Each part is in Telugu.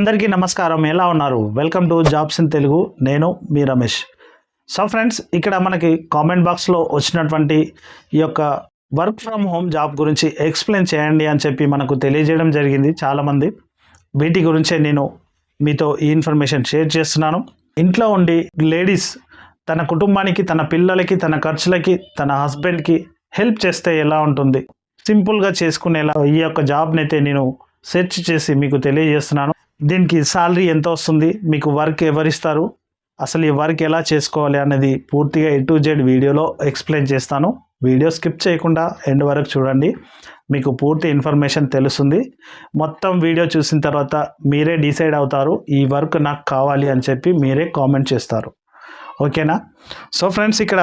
అందరికీ నమస్కారం. ఎలా ఉన్నారు? Welcome to jobs in Telugu నేను మీ రమేష్. సో ఫ్రెండ్స్ ఇక్కడ మనకి కామెంట్ బాక్స్లో వచ్చినటువంటి ఈ యొక్క వర్క్ ఫ్రమ్ హోమ్ జాబ్ గురించి ఎక్స్ప్లెయిన్ చేయండి అని చెప్పి మనకు తెలియజేయడం జరిగింది చాలామంది. వీటి గురించే నేను మీతో ఈ ఇన్ఫర్మేషన్ షేర్ చేస్తున్నాను. ఇంట్లో ఉండి లేడీస్ తన కుటుంబానికి తన పిల్లలకి తన ఖర్చులకి తన హస్బెండ్కి హెల్ప్ చేస్తే ఎలా ఉంటుంది? సింపుల్గా చేసుకునేలా ఈ యొక్క జాబ్ని అయితే నేను సెర్చ్ చేసి మీకు తెలియజేస్తున్నాను. దీనికి శాలరీ ఎంత వస్తుంది? మీకు వర్క్ ఎవరిస్తారు అసలు ఈ వర్క్ ఎలా చేసుకోవాలి అనేది పూర్తిగా ఏ టు జెడ్ వీడియోలో ఎక్స్ప్లెయిన్ చేస్తాను. వీడియో స్కిప్ చేయకుండా ఎండ్ వరకు చూడండి. మీకు పూర్తి ఇన్ఫర్మేషన్ తెలుస్తుంది. మొత్తం వీడియో చూసిన తర్వాత మీరే డిసైడ్ అవుతారు ఈ వర్క్ నాకు కావాలి అని చెప్పి మీరే కామెంట్ చేస్తారు. ఓకేనా సో ఫ్రెండ్స్ ఇక్కడ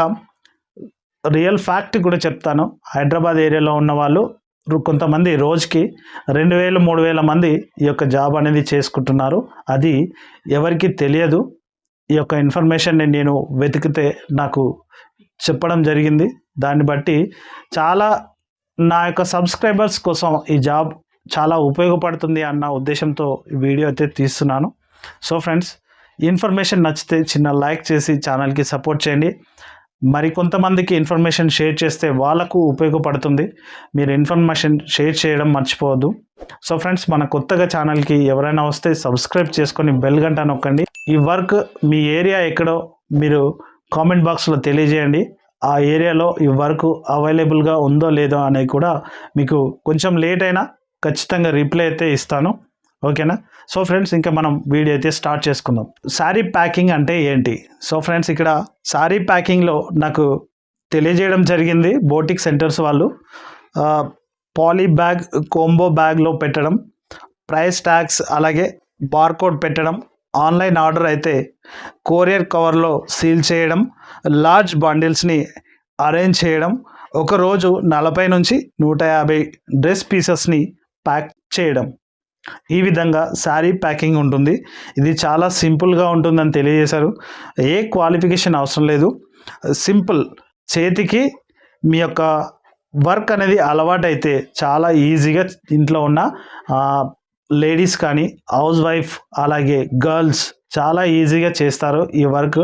రియల్ ఫ్యాక్ట్ కూడా చెప్తాను. హైదరాబాద్ ఏరియాలో ఉన్న వాళ్ళు కొంతమంది రోజుకి రెండు వేలు మూడు వేల మంది ఈ యొక్క జాబ్ అనేది చేసుకుంటున్నారు. అది ఎవరికి తెలియదు. ఈ యొక్క ఇన్ఫర్మేషన్ని నేను వెతికితే నాకు చెప్పడం జరిగింది. దాన్ని బట్టి చాలా నా యొక్క సబ్స్క్రైబర్స్ కోసం ఈ జాబ్ చాలా ఉపయోగపడుతుంది అన్న ఉద్దేశంతో ఈ వీడియో అయితే తీస్తున్నాను. సో ఫ్రెండ్స్ ఇన్ఫర్మేషన్ నచ్చితే చిన్న లైక్ చేసి ఛానల్కి సపోర్ట్ చేయండి. మరి కొంతమందికి ఇన్ఫర్మేషన్ షేర్ చేస్తే వాళ్ళకు ఉపయోగపడుతుంది. మీరు ఇన్ఫర్మేషన్ షేర్ చేయడం మర్చిపోవద్దు. సో ఫ్రెండ్స్ మన కొత్తగా ఛానల్కి ఎవరైనా వస్తే సబ్స్క్రైబ్ చేసుకొని బెల్ గంట నొక్కండి. ఈ వర్క్ మీ ఏరియా ఎక్కడో మీరు కామెంట్ బాక్స్లో తెలియజేయండి. ఆ ఏరియాలో ఈ వర్క్ అవైలబుల్గా ఉందో లేదో అనేది కూడా మీకు కొంచెం లేట్ అయినా ఖచ్చితంగా రిప్లై అయితే ఇస్తాను. ఓకేనా? సో ఫ్రెండ్స్ ఇంకా మనం వీడియో అయితే స్టార్ట్ చేసుకుందాం. శారీ ప్యాకింగ్ అంటే ఏంటి? సో ఫ్రెండ్స్ ఇక్కడ శారీ ప్యాకింగ్లో నాకు తెలియజేయడం జరిగింది బోటిక్ సెంటర్స్ వాళ్ళు. పాలీ బ్యాగ్ కోంబో బ్యాగ్లో పెట్టడం ప్రైస్ ట్యాగ్స్ అలాగే బార్కోడ్ పెట్టడం ఆన్లైన్ ఆర్డర్ అయితే కోరియర్ కవర్లో సీల్ చేయడం లార్జ్ బండిల్స్ని అరేంజ్ చేయడం ఒకరోజు నలభై నుంచి నూట యాభై డ్రెస్ పీసెస్ని ప్యాక్ చేయడం. ఈ విధంగా శారీ ప్యాకింగ్ ఉంటుంది. ఇది చాలా సింపుల్గా ఉంటుందని తెలియజేశారు. ఏ క్వాలిఫికేషన్ అవసరం లేదు. సింపుల్ చేతికి మీ యొక్క వర్క్ అనేది అలవాటైతే చాలా ఈజీగా ఇంట్లో ఉన్న లేడీస్ కానీ హౌస్ వైఫ్ అలాగే గర్ల్స్ చాలా ఈజీగా చేస్తారు ఈ వర్క్.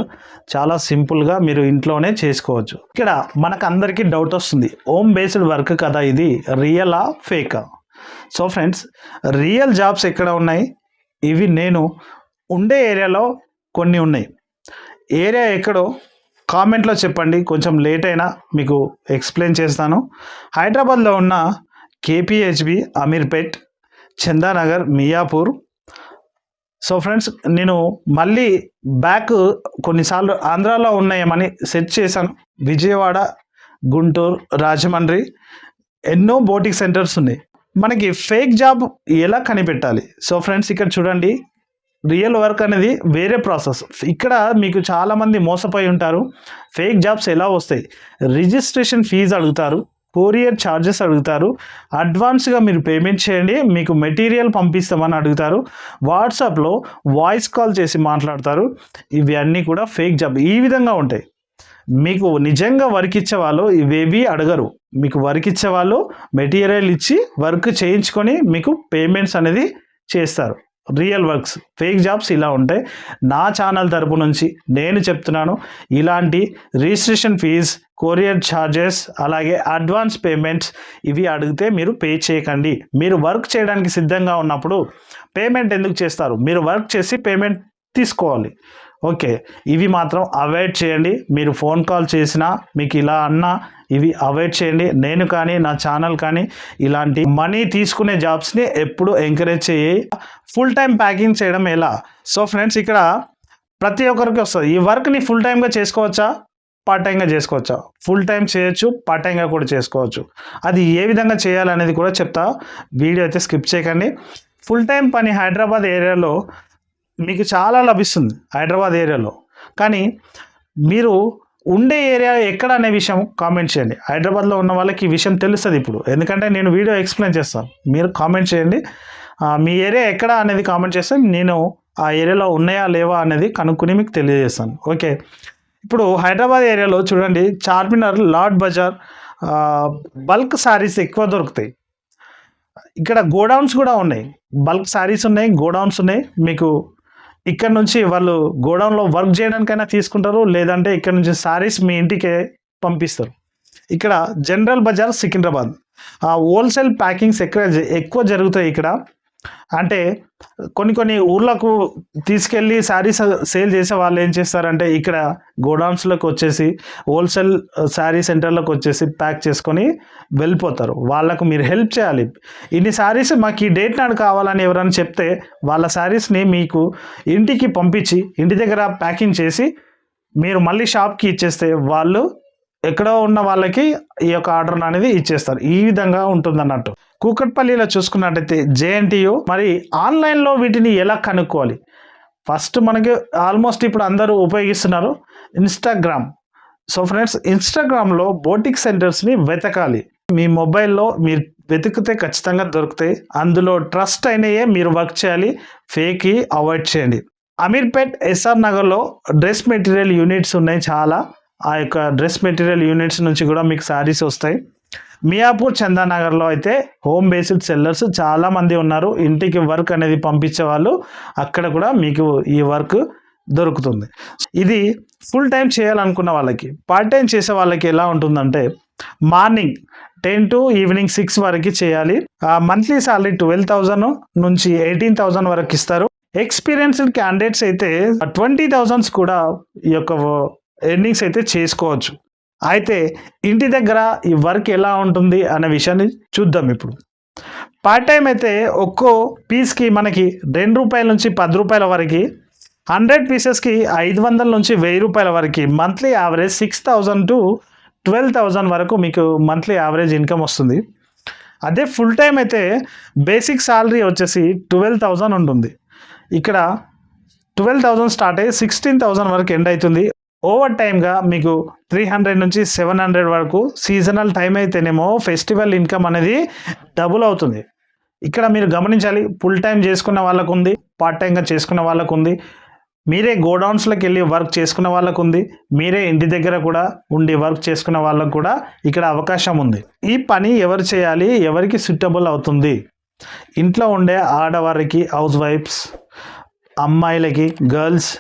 చాలా సింపుల్గా మీరు ఇంట్లోనే చేసుకోవచ్చు. ఇక్కడ మనకు అందరికీ డౌట్ వస్తుంది. హోమ్ బేస్డ్ వర్క్ కదా ఇది? రియలా ఫేకా? సో ఫ్రెండ్స్ రియల్ జాబ్స్ ఎక్కడ ఉన్నాయి? ఇవి నేను ఉండే ఏరియాలో కొన్ని ఉన్నాయి. ఏరియా ఎక్కడో కామెంట్లో చెప్పండి. కొంచెం లేట్ అయినా మీకు ఎక్స్ప్లెయిన్ చేస్తాను. హైదరాబాద్లో ఉన్న KPHB Ameerpet Chandanagar Miyapur. So friends నేను మళ్ళీ బ్యాక్ కొన్నిసార్లు ఆంధ్రాలో ఉన్నాయేమని సెర్చ్ చేశాను. విజయవాడ గుంటూరు రాజమండ్రి ఎన్నో బోటిక్ సెంటర్స్ ఉన్నాయి. మనకి ఫేక్ జాబ్ ఎలా కనిపెట్టాలి? సో ఫ్రెండ్స్ ఇక్కడ చూడండి. రియల్ వర్క్ అనేది వేరే ప్రాసెస్ ఇక్కడ మీకు చాలామంది మోసపోయి ఉంటారు. ఫేక్ జాబ్స్ ఎలా వస్తాయి? రిజిస్ట్రేషన్ ఫీజు అడుగుతారు. కొరియర్ ఛార్జెస్ అడుగుతారు. అడ్వాన్స్గా మీరు పేమెంట్ చేయండి. మీకు మెటీరియల్ పంపిస్తామని అడుగుతారు. వాట్సాప్లో వాయిస్ కాల్ చేసి మాట్లాడతారు. ఇవి అన్నీ కూడా ఫేక్ జాబ్ ఈ విధంగా ఉంటాయి. మీకు నిజంగా వర్క్ ఇచ్చే వాళ్ళు ఇవేవి అడగరు. మీకు వర్క్ ఇచ్చే వాళ్ళు మెటీరియల్ ఇచ్చి వర్క్ చేయించుకొని మీకు పేమెంట్స్ అనేది చేస్తారు. రియల్ వర్క్స్ ఫేక్ జాబ్స్ ఇలా ఉంటాయి. నా ఛానల్ తరపు నుంచి నేను చెప్తున్నాను ఇలాంటి రిజిస్ట్రేషన్ ఫీజ్ కొరియర్ ఛార్జెస్ అలాగే అడ్వాన్స్ పేమెంట్స్ ఇవి అడిగితే మీరు పే చేయకండి. మీరు వర్క్ చేయడానికి సిద్ధంగా ఉన్నప్పుడు పేమెంట్ ఎందుకు చేస్తారు? మీరు వర్క్ చేసి పేమెంట్ తీసుకోవాలి. ఓకే ఇవి మాత్రం అవాయిడ్ చేయండి. మీరు ఫోన్ కాల్ చేసినా మీకు ఇలా అన్నా ఇవి అవాయిడ్ చేయండి. నేను కానీ నా ఛానల్ కానీ ఇలాంటి మనీ తీసుకునే జాబ్స్ని ఎప్పుడు ఎంకరేజ్ చేయి. ఫుల్ టైం ప్యాకింగ్ చేయడం ఎలా? సో ఫ్రెండ్స్ ఇక్కడ ప్రతి ఒక్కరికి వస్తుంది. ఈ వర్క్ని ఫుల్ టైమ్గా చేసుకోవచ్చా? పార్ట్ టైంగా చేసుకోవచ్చా? ఫుల్ టైం చేయొచ్చు పార్ట్ టైంగా కూడా చేసుకోవచ్చు. అది ఏ విధంగా చేయాలనేది కూడా చెప్తా. వీడియో అయితే స్కిప్ చేయకండి. ఫుల్ టైం పని హైదరాబాద్ ఏరియాలో మీకు చాలా లభిస్తుంది హైదరాబాద్ ఏరియాలో. కానీ మీరు ఉండే ఏరియా ఎక్కడ అనే విషయం కామెంట్ చేయండి. హైదరాబాద్లో ఉన్న వాళ్ళకి ఈ విషయం తెలుస్తుంది ఇప్పుడు. ఎందుకంటే నేను వీడియో ఎక్స్ప్లెయిన్ చేస్తాను. మీరు కామెంట్ చేయండి. మీ ఏరియా ఎక్కడ అనేది కామెంట్ చేస్తే నేను ఆ ఏరియాలో ఉన్నాయా లేవా అనేది కనుక్కొని మీకు తెలియజేస్తాను. ఓకే. ఇప్పుడు హైదరాబాద్ ఏరియాలో చూడండి చార్మినార్ లార్డ్ బజార్ బల్క్ శారీస్ ఎక్కువ దొరుకుతాయి. ఇక్కడ గోడౌన్స్ కూడా ఉన్నాయి. బల్క్ శారీస్ ఉన్నాయి గోడౌన్స్ ఉన్నాయి. మీకు ఇక్కడ నుంచి వాళ్ళు గోడౌన్లో వర్క్ చేయడానికైనా తీసుకుంటారు లేదంటే ఇక్కడ నుంచి శారీస్ మీ ఇంటికే పంపిస్తారు. ఇక్కడ General Bazaar Secunderabad. Wholesale packings ఎక్కడ ఎక్కువ జరుగుతాయి ఇక్కడ? అంటే కొన్ని కొన్ని ఊర్లకు తీసుకెళ్ళి శారీస్ సేల్ చేసే వాళ్ళు ఏం చేస్తారంటే ఇక్కడ గోడౌన్స్లోకి వచ్చేసి హోల్సేల్ శారీ సెంటర్లోకి వచ్చేసి ప్యాక్ చేసుకొని వెళ్ళిపోతారు. వాళ్ళకు మీరు హెల్ప్ చేయాలి. ఇన్ని శారీస్ మాకు ఈ డేట్ నాడు కావాలని ఎవరైనా చెప్తే వాళ్ళ శారీస్ని మీకు ఇంటికి పంపించి ఇంటి దగ్గర ప్యాకింగ్ చేసి మీరు మళ్ళీ షాప్కి ఇచ్చేస్తే వాళ్ళు ఎక్కడో ఉన్న వాళ్ళకి ఈ యొక్క ఆర్డర్ అనేది ఇచ్చేస్తారు. ఈ విధంగా ఉంటుంది అన్నట్టు కూకట్పల్లిలో చూసుకున్నట్టయితే జేఎన్టీయు మరి ఆన్లైన్లో వీటిని ఎలా కనుక్కోవాలి? ఫస్ట్ మనకి ఆల్మోస్ట్ ఇప్పుడు అందరూ ఉపయోగిస్తున్నారు ఇన్స్టాగ్రామ్. సో ఫ్రెండ్స్ ఇన్స్టాగ్రామ్లో బోటిక్ సెంటర్స్ని వెతకాలి. మీ మొబైల్లో మీరు వెతికితే ఖచ్చితంగా దొరుకుతాయి. అందులో ట్రస్ట్ అయినయే మీరు వర్క్ చేయాలి. ఫేక్ అవాయిడ్ చేయండి. అమీర్పేట్ ఎస్ఆర్ నగర్లో డ్రెస్ మెటీరియల్ యూనిట్స్ ఉన్నాయి చాలా. ఆ యొక్క డ్రెస్ మెటీరియల్ యూనిట్స్ నుంచి కూడా మీకు శారీస్ వస్తాయి. మియాపూర్ చందానగర్లో అయితే హోమ్ బేస్డ్ సెల్లర్స్ చాలామంది ఉన్నారు. ఇంటికి వర్క్ అనేది పంపించే వాళ్ళు అక్కడ కూడా మీకు ఈ వర్క్ దొరుకుతుంది. ఇది ఫుల్ టైం చేయాలనుకున్న వాళ్ళకి పార్ట్ టైం చేసే వాళ్ళకి ఎలా ఉంటుందంటే morning ten to evening six వరకు చేయాలి. మంత్లీ సాలరీ ట్వెల్వ్ థౌజండ్ నుంచి ఎయిటీన్ థౌజండ్ వరకు ఇస్తారు. ఎక్స్పీరియన్స్డ్ క్యాండిడేట్స్ అయితే ట్వంటీ థౌజండ్స్ కూడా ఈ యొక్క ఎర్నింగ్స్ అయితే చేసుకోవచ్చు. అయితే ఇంటి దగ్గర ఈ వర్క్ ఎలా ఉంటుంది అనే విషయాన్ని చూద్దాం ఇప్పుడు. పార్ట్ టైం అయితే ఒక్కో పీస్కి మనకి రెండు రూపాయల నుంచి పది రూపాయల వరకు హండ్రెడ్ పీసెస్కి ఐదు వందల నుంచి వెయ్యి రూపాయల వరకు monthly average six thousand to twelve thousand వరకు మీకు మంత్లీ యావరేజ్ ఇన్కమ్ వస్తుంది. అదే ఫుల్ టైం అయితే బేసిక్ శాలరీ వచ్చేసి ట్వెల్వ్ థౌజండ్ ఉంటుంది. ఇక్కడ ట్వెల్వ్ థౌజండ్ స్టార్ట్ అయ్యి సిక్స్టీన్ థౌజండ్ వరకు ఎండ్ అవుతుంది. ఓవర్ టైమ్గా మీకు త్రీ హండ్రెడ్ నుంచి సెవెన్ హండ్రెడ్ వరకు సీజనల్ టైం అయితేనేమో ఫెస్టివల్ ఇన్కమ్ అనేది డబుల్ అవుతుంది. ఇక్కడ మీరు గమనించాలి ఫుల్ టైం చేసుకున్న వాళ్ళకు ఉంది పార్ట్ టైంగా చేసుకున్న వాళ్ళకు ఉంది మీరే గోడౌన్స్లోకి వెళ్ళి వర్క్ చేసుకున్న వాళ్ళకు ఉంది మీరే ఇంటి దగ్గర కూడా ఉండి వర్క్ చేసుకున్న వాళ్ళకు కూడా ఇక్కడ అవకాశం ఉంది. ఈ పని ఎవరు చేయాలి ఎవరికి సూటబుల్ అవుతుంది? ఇంట్లో ఉండే ఆడవారికి హౌస్ వైఫ్స్ అమ్మాయిలకి గర్ల్స్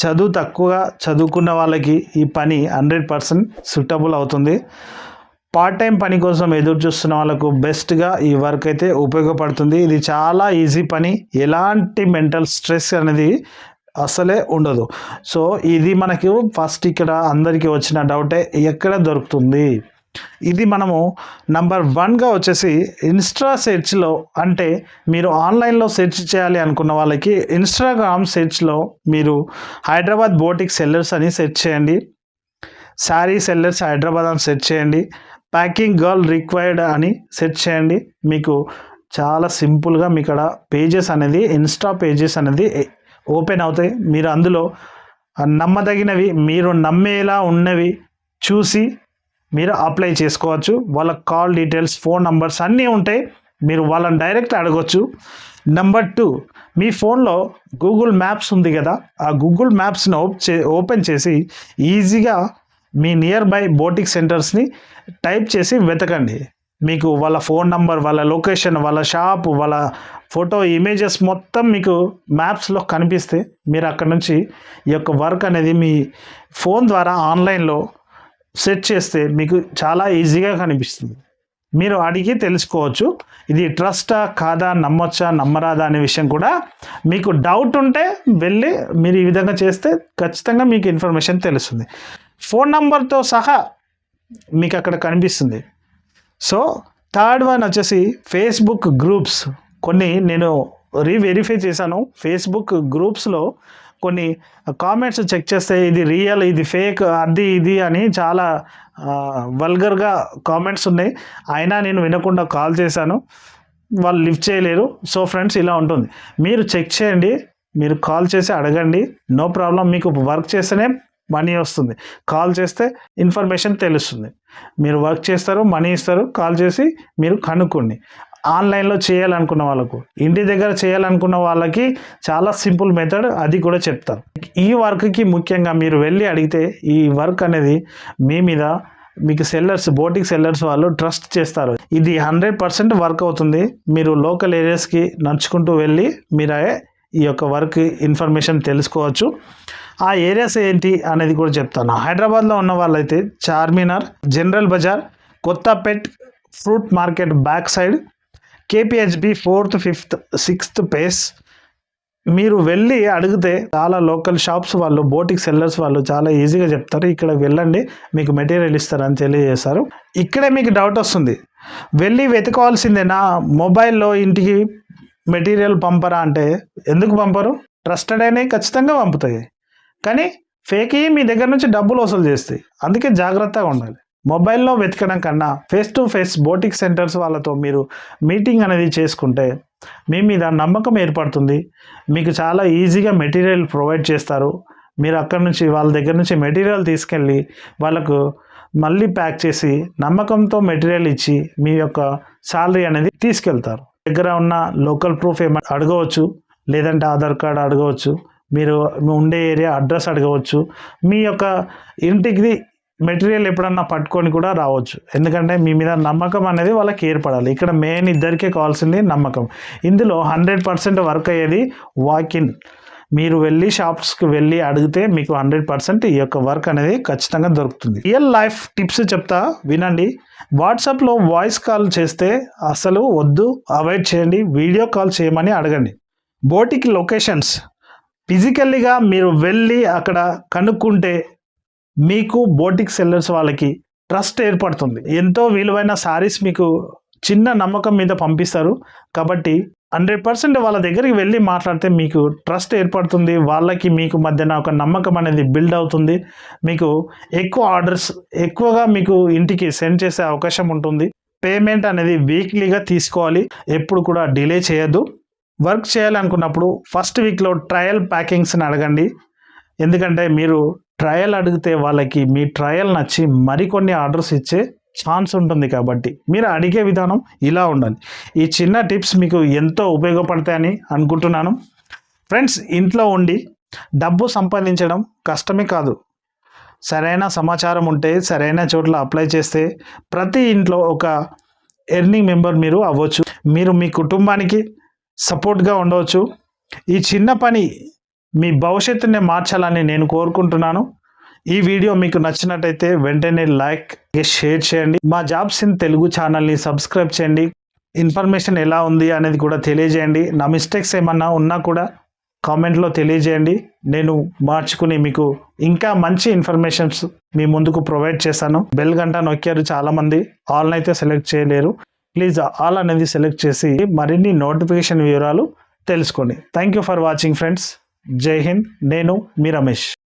చదువు తక్కువగా చదువుకున్న వాళ్ళకి ఈ పని హండ్రెడ్ పర్సెంట్ సూటబుల్ అవుతుంది. పార్ట్ టైం పని కోసం ఎదురు చూస్తున్న వాళ్ళకు బెస్ట్గా ఈ వర్క్ అయితే ఉపయోగపడుతుంది. ఇది చాలా ఈజీ పని. ఎలాంటి మెంటల్ స్ట్రెస్ అనేది అసలే ఉండదు. సో ఇది మనకు ఫస్ట్ ఇక్కడ అందరికీ వచ్చిన డౌటే ఎక్కడ దొరుకుతుంది? ఇది మనము నంబర్ వన్గా వచ్చేసి ఇన్స్టా సెర్చ్లో అంటే మీరు ఆన్లైన్లో సెర్చ్ చేయాలి అనుకున్న వాళ్ళకి ఇన్స్టాగ్రామ్ సెర్చ్లో మీరు హైదరాబాద్ బోటిక్ సెల్లర్స్ అని సెర్చ్ చేయండి. శారీ సెల్లర్స్ హైదరాబాద్ అని సెర్చ్ చేయండి. ప్యాకింగ్ గర్ల్ రిక్వైర్డ్ అని సెర్చ్ చేయండి. మీకు చాలా సింపుల్గా మీ ఇక్కడ పేజెస్ అనేది ఇన్స్టా పేజెస్ అనేది ఓపెన్ అవుతాయి. మీరు అందులో నమ్మదగినవి మీరు నమ్మేలా ఉన్నవి చూసి మీరు అప్లై చేసుకోవచ్చు. వాళ్ళ కాల్ డీటెయిల్స్ ఫోన్ నంబర్స్ అన్నీ ఉంటాయి మీరు వాళ్ళని డైరెక్ట్ అడగొచ్చు. నెంబర్ టూ మీ ఫోన్లో గూగుల్ మ్యాప్స్ ఉంది కదా? ఆ గూగుల్ మ్యాప్స్ని ఓపెన్ చేసి ఈజీగా మీ నియర్ బై బోటిక్ సెంటర్స్ని టైప్ చేసి వెతకండి. మీకు వాళ్ళ ఫోన్ నంబర్ వాళ్ళ లొకేషన్ వాళ్ళ షాప్ వాళ్ళ ఫోటో ఇమేజెస్ మొత్తం మీకు మ్యాప్స్లో కనిపిస్తే మీరు అక్కడ నుంచి ఈ యొక్క వర్క్ అనేది మీ ఫోన్ ద్వారా ఆన్లైన్లో సెట్ చేస్తే మీకు చాలా ఈజీగా కనిపిస్తుంది. మీరు అడిగి తెలుసుకోవచ్చు ఇది ట్రస్టా కాదా నమ్మొచ్చా నమ్మరాదా అనే విషయం కూడా మీకు డౌట్ ఉంటే వెళ్ళి మీరు ఈ విధంగా చేస్తే ఖచ్చితంగా మీకు ఇన్ఫర్మేషన్ తెలుస్తుంది. ఫోన్ నంబర్తో సహా మీకు అక్కడ కనిపిస్తుంది. సో థర్డ్ వన్ వచ్చేసి ఫేస్బుక్ గ్రూప్స్ కొన్ని నేను రీవెరిఫై చేశాను. ఫేస్బుక్ గ్రూప్స్లో కొన్ని కామెంట్స్ చెక్ చేస్తే ఇది రియల్ ఇది ఫేక్ అది ఇది అని చాలా వల్గర్గా కామెంట్స్ ఉన్నాయి. అయినా నేను వినకుండా కాల్ చేశాను. వాళ్ళు లిఫ్ట్ చేయలేరు. సో ఫ్రెండ్స్ ఇలా ఉంటుంది. మీరు చెక్ చేయండి. మీరు కాల్ చేసి అడగండి. No problem. మీకు వర్క్ చేస్తేనే మనీ వస్తుంది. కాల్ చేస్తే ఇన్ఫర్మేషన్ తెలుస్తుంది. మీరు వర్క్ చేస్తారు మనీ ఇస్తారు. కాల్ చేసి మీరు కనుక్కోండి. ఆన్లైన్లో చేయాలనుకున్న వాళ్ళకు ఇంటి దగ్గర చేయాలనుకున్న వాళ్ళకి చాలా సింపుల్ మెథడ్ అది కూడా చెప్తాను. ఈ వర్క్కి ముఖ్యంగా మీరు వెళ్ళి అడిగితే ఈ వర్క్ అనేది మీ మీద మీకు సెల్లర్స్ బోటిక్ సెల్లర్స్ వాళ్ళు ట్రస్ట్ చేస్తారు. ఇది హండ్రెడ్ పర్సెంట్ వర్క్ అవుతుంది. మీరు లోకల్ ఏరియాస్కి నడుచుకుంటూ వెళ్ళి మీరు ఈ యొక్క వర్క్ ఇన్ఫర్మేషన్ తెలుసుకోవచ్చు. ఆ ఏరియాస్ ఏంటి అనేది కూడా చెప్తాను. హైదరాబాద్లో ఉన్న వాళ్ళైతే Charminar General Bazaar Kothapet fruit market back side KPHB fourth fifth sixth phase మీరు వెళ్ళి అడిగితే చాలా లోకల్ షాప్స్ వాళ్ళు బోటిక్ సెల్లర్స్ వాళ్ళు చాలా ఈజీగా చెప్తారు. ఇక్కడ వెళ్ళండి మీకు మెటీరియల్ ఇస్తారని తెలియజేస్తారు ఇక్కడే మీకు డౌట్ వస్తుంది. వెళ్ళి వెతుకోవాల్సిందేనా మొబైల్లో ఇంటికి మెటీరియల్ పంపరా అంటే ఎందుకు పంపరు? ట్రస్టెడ్ అయినవి ఖచ్చితంగా పంపుతాయి. కానీ ఫేక్ మీ దగ్గర నుంచి డబ్బులు వసూలు చేస్తాయి. అందుకే జాగ్రత్తగా ఉండాలి. మొబైల్లో వెతకడం కన్నా face to face boutique centres వాళ్ళతో మీరు మీటింగ్ అనేది చేసుకుంటే మీ మీద నమ్మకం ఏర్పడుతుంది. మీకు చాలా ఈజీగా మెటీరియల్ ప్రొవైడ్ చేస్తారు. మీరు అక్కడి నుంచి వాళ్ళ దగ్గర నుంచి మెటీరియల్ తీసుకెళ్ళి వాళ్ళకు మళ్ళీ ప్యాక్ చేసి నమ్మకంతో మెటీరియల్ ఇచ్చి మీ యొక్క శాలరీ అనేది తీసుకెళ్తారు. దగ్గర ఉన్న లోకల్ ప్రూఫ్ ఏమైనా అడగవచ్చు లేదంటే ఆధార్ కార్డ్ అడగవచ్చు మీరు ఉండే ఏరియా అడ్రస్ అడగవచ్చు. మీ యొక్క ఇంటికి మెటీరియల్ ఎప్పుడన్నా పట్టుకొని కూడా రావచ్చు. ఎందుకంటే మీ మీద నమ్మకం అనేది వాళ్ళకి ఏర్పడాలి. ఇక్కడ మెయిన్ ఇద్దరికే కావాల్సింది నమ్మకం. ఇందులో హండ్రెడ్ పర్సెంట్ వర్క్ అయ్యేది వాకిన్ మీరు వెళ్ళి షాప్స్కి వెళ్ళి అడిగితే మీకు హండ్రెడ్ పర్సెంట్ ఈ యొక్క వర్క్ అనేది ఖచ్చితంగా దొరుకుతుంది. రియల్ లైఫ్ టిప్స్ చెప్తా వినండి. వాట్సాప్లో వాయిస్ కాల్ చేస్తే అసలు వద్దు అవాయిడ్ చేయండి వీడియో కాల్ చేయమని అడగండి. Boutique locations. ఫిజికల్లీగా మీరు వెళ్ళి అక్కడ కనుక్కుంటే మీకు బోటిక్ సెల్లర్స్ వాళ్ళకి ట్రస్ట్ ఏర్పడుతుంది. ఎంతో విలువైన శారీస్ మీకు చిన్న నమ్మకం మీద పంపిస్తారు. కాబట్టి హండ్రెడ్ పర్సెంట్ వాళ్ళ దగ్గరికి వెళ్ళి మాట్లాడితే మీకు ట్రస్ట్ ఏర్పడుతుంది. వాళ్ళకి మీకు మధ్యన ఒక నమ్మకం అనేది బిల్డ్ అవుతుంది. మీకు ఎక్కువ ఆర్డర్స్ ఎక్కువగా మీకు ఇంటికి సెండ్ చేసే అవకాశం ఉంటుంది. పేమెంట్ అనేది వీక్లీగా తీసుకోవాలి. ఎప్పుడు కూడా డిలే చేయొద్దు. వర్క్ చేయాలనుకున్నప్పుడు ఫస్ట్ వీక్లో ట్రయల్ ప్యాకింగ్స్ని అడగండి. ఎందుకంటే మీరు ట్రయల్ అడిగితే వాళ్ళకి మీ ట్రయల్ నచ్చి మరికొన్ని ఆర్డర్స్ ఇచ్చే ఛాన్స్ ఉంటుంది కాబట్టి మీరు అడిగే విధానం ఇలా ఉండాలి. ఈ చిన్న టిప్స్ మీకు ఎంతో ఉపయోగపడతాయని అనుకుంటున్నాను. ఫ్రెండ్స్ ఇంట్లో ఉండి డబ్బు సంపాదించడం కష్టమే కాదు. సరైన సమాచారం ఉంటే సరైన చోట్ల అప్లై చేస్తే ప్రతి ఇంట్లో ఒక ఎర్నింగ్ మెంబర్ మీరు అవ్వచ్చు. మీరు మీ కుటుంబానికి సపోర్ట్గా ఉండవచ్చు. ఈ చిన్న పని మీ భవిష్యత్తుని మార్చాలని నేను కోరుకుంటున్నాను. ఈ వీడియో మీకు నచ్చినట్టయితే వెంటనే లైక్ షేర్ చేయండి. మా జాబ్స్ ఇన్ తెలుగు ఛానల్ని సబ్స్క్రైబ్ చేయండి. ఇన్ఫర్మేషన్ ఎలా ఉంది అనేది కూడా తెలియజేయండి. నా మిస్టేక్స్ ఏమన్నా ఉన్నా కూడా కామెంట్లో తెలియజేయండి. నేను మార్చుకుని మీకు ఇంకా మంచి ఇన్ఫర్మేషన్స్ మీ ముందుకు ప్రొవైడ్ చేశాను. బెల్ గంట నొక్కారు చాలామంది. ఆల్ అయితే సెలెక్ట్ చేయలేరు. ప్లీజ్ ఆల్ అనేది సెలెక్ట్ చేసి మరిన్ని నోటిఫికేషన్ వివరాలు తెలుసుకోండి. Thank you for watching friends. Jai Hind నేను మీ రమేష్